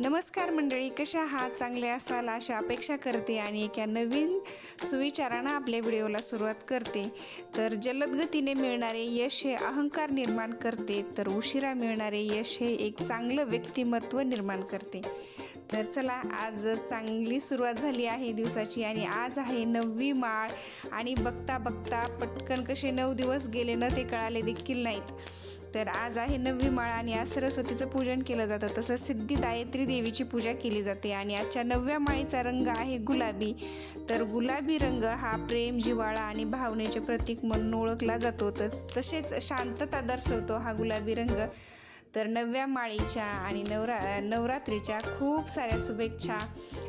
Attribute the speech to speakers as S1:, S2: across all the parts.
S1: नमस्कार मंडळी कशा आहात? चांगले असाल अशा अपेक्षा करते आणि एका नवीन सुविचारानं आपल्या व्हिडिओला सुरुवात करते. तर जलद गतीने मिळणारे यश हे अहंकार निर्माण करते तर उशिरा मिळणारे यश हे एक चांगलं व्यक्तिमत्व निर्माण करते. तर चला आज चांगली सुरुवात झाली आहे दिवसाची आणि आज आहे नववी माळ. आणि बघता बघता पटकन कसे नऊ दिवस गेले ना ते कळाले देखील नाहीत. तर आज आहे नववी माळ आणि आज सरस्वतीचं पूजन केलं जातं. तसंच सिद्धिदायत्री देवीची पूजा केली जाते. आणि आजच्या नवव्या माळीचा रंग आहे गुलाबी. तर गुलाबी रंग हा प्रेम जिव्हाळा आणि भावनेचे प्रतीक म्हणून ओळखला जातो. तस तसेच शांतता दर्शवतो हा गुलाबी रंग. तर नवव्या माळीच्या आणि नवरा नवरात्रीच्या खूप साऱ्या शुभेच्छा.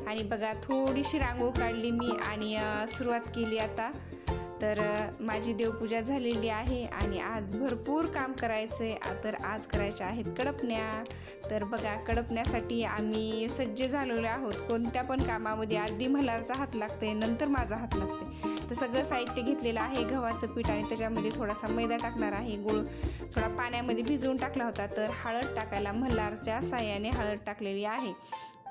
S1: आणि बघा थोडीशी रांगोळ काढली मी आणि सुरुवात केली आता. तर माझी देवपूजा झालेली आहे आणि आज भरपूर काम करायचं. आहे तर आज करायच्या आहेत कडपण्या. तर बघा कडपण्यासाठी आम्ही सज्ज झालेलो आहोत. कोणत्या पण कामामध्ये आधी मल्हारचा हात लागते नंतर माझा हात लागते तर सगळं साहित्य घेतलेलं आहे गव्हाचं पीठ आणि त्याच्यामध्ये थोडासा मैदा टाकणार आहे. गुळ थोडा पाण्यामध्ये भिजवून टाकला होता. तर हळद टाकायला मल्हारच्या साह्याने हळद टाकलेली आहे.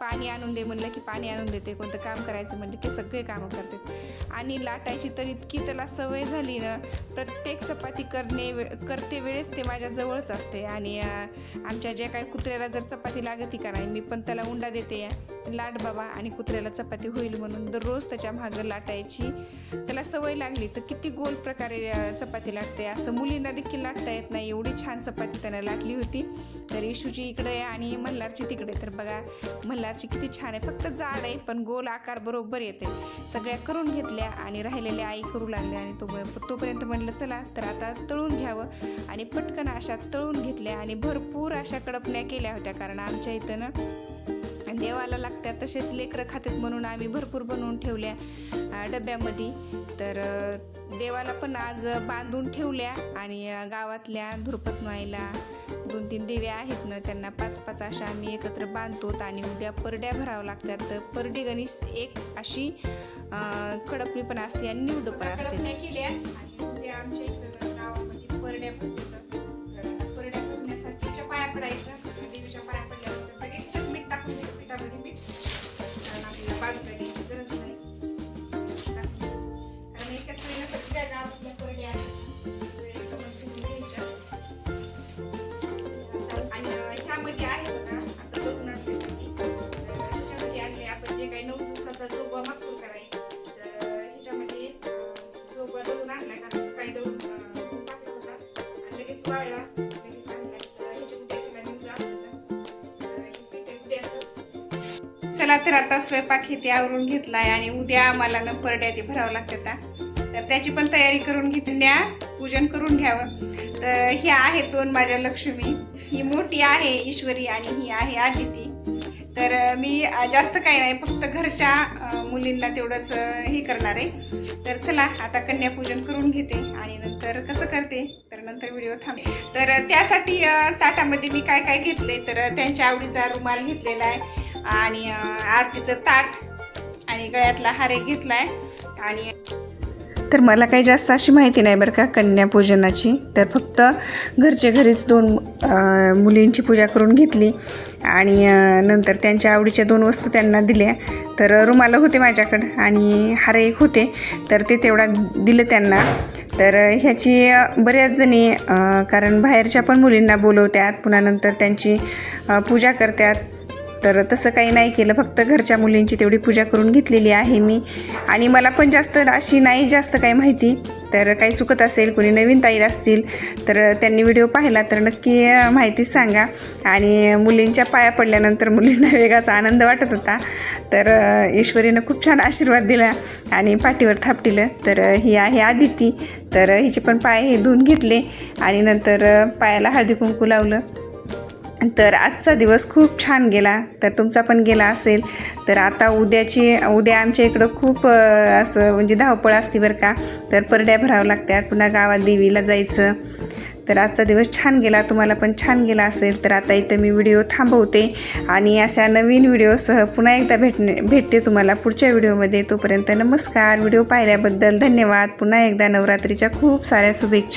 S1: पाणी आणून दे म्हणलं की पाणी आणून देते. कोणतं काम करायचं म्हणलं की सगळे कामं करते. आणि लाटायची तर इतकी त्याला सवय झाली ना प्रत्येक चपाती करणे वे करते वेळेस ते माझ्याजवळच असते. आणि आमच्या ज्या काही कुत्र्याला जर चपाती लागती का नाही मी पण त्याला उंडा देते. लाट बाबा आणि कुत्र्याला चपाती होईल म्हणून दररोज त्याच्या मागं लाटायची. त्याला सवय लागली तर किती गोल प्रकारे चपाती लाटते. असं मुलींना देखील लाटता येत नाही. एवढी छान चपाती त्यानं लाटली होती. तर इशूची इकडे आहे आणि मल्हारची तिकडे. तर बघा मल्हारची किती छान आहे. फक्त जाड आहे पण गोल आकार बरोबर येते. सगळ्या करून घेतल्या आणि राहिलेल्या आई करू लागल्या आणि तो तोपर्यंत म्हणलं चला तर आता तळून घ्यावं. आणि पटकन अशा तळून घेतल्या आणि भरपूर अशा कडपण्या केल्या होत्या कारण आमच्या इथं ना देवाला लागत्या तसेच लेकरं खातात म्हणून आम्ही भरपूर बनवून ठेवल्या डब्यामध्ये. तर देवाला पण आज बांधून ठेवल्या आणि गावातल्या धुरपत माईला दोन तीन देव्या आहेत ना त्यांना पाच पाच अशा आम्ही एकत्र बांधतो आणि उद्या परड्या भरावं लागतात. तर परडी गणेश एक अशी कडपणी पण असते आणि निवद पण असते. केल्या. आणि आमच्या इकडं गावामध्ये परड्या पण तर परड्या भरण्यासाठी पाया पडायचा. चला तर आता स्वयंपाक हे ते आवरून घेतलाय आणि उद्या आम्हाला न परड्या ते भरावं लागतात तर त्याची पण तयारी करून घेतल्या पूजन करून घ्यावं. तर ह्या आहेत दोन माझ्या लक्ष्मी. ही मोठी आहे ईश्वरी आणि ही आहे आदिती. तर मी जास्त काही नाही फक्त घरच्या मुलींना तेवढंच हे करणार आहे. तर चला आता कन्यापूजन करून घेते आणि नंतर कसं करते तर नंतर व्हिडिओ थांबे तर त्यासाठी ताटामध्ये मी काय काय घेतले तर त्यांच्या आवडीचा रुमाल घेतलेला आहे आणि आरतीचं ताट आणि गळ्यातला हार एक आहे आणि तर मला काही जास्त अशी माहिती नाही बरं का कन्यापूजनाची तर फक्त घरच्या घरीच दोन मुलींची पूजा करून घेतली आणि नंतर त्यांच्या आवडीच्या दोन वस्तू त्यांना दिल्या. तर रुमाल होते माझ्याकडं आणि हार एक होते. तर ते तेवढा दिलं त्यांना. तर ह्याची बऱ्याच जणी कारण बाहेरच्या पण मुलींना बोलवतात. पुन्हा नंतर त्यांची पूजा करतात. तर तसं काही नाही केलं. फक्त घरच्या मुलींची तेवढी पूजा करून घेतलेली आहे मी. आणि मला पण जास्त अशी नाही जास्त काही माहिती. तर काही चुकत असेल कोणी नवीन ताईर असतील तर त्यांनी व्हिडिओ पाहिला तर नक्की माहिती सांगा. आणि मुलींच्या पाया पडल्यानंतर मुलींना वेगळाच आनंद वाटत होता. तर ईश्वरीनं खूप छान आशीर्वाद दिला आणि पाठीवर थापटिलं तर ही आहे आदिती. तर हिचे पण पाय हे धुवून घेतले आणि नंतर पायाला हळदी कुंकू लावलं. तर आजचा दिवस खूप छान गेला. तर तुमचा पण गेला असेल. तर आता उद्याची उद्या आमच्या इकडं खूप असं म्हणजे धावपळ असते बरं का. तर परड्या भरावं लागतात. पुन्हा गावात देवीला जायचं. तर आजचा दिवस छान गेला. तुम्हाला पण छान गेला असेल. तर आता इथं मी व्हिडिओ थांबवते. आणि अशा नवीन व्हिडिओसह पुन्हा एकदा भेटणे भेटते तुम्हाला पुढच्या व्हिडिओमध्ये. तोपर्यंत नमस्कार. व्हिडिओ पाहिल्याबद्दल धन्यवाद. पुन्हा एकदा नवरात्रीच्या खूप साऱ्या शुभेच्छा.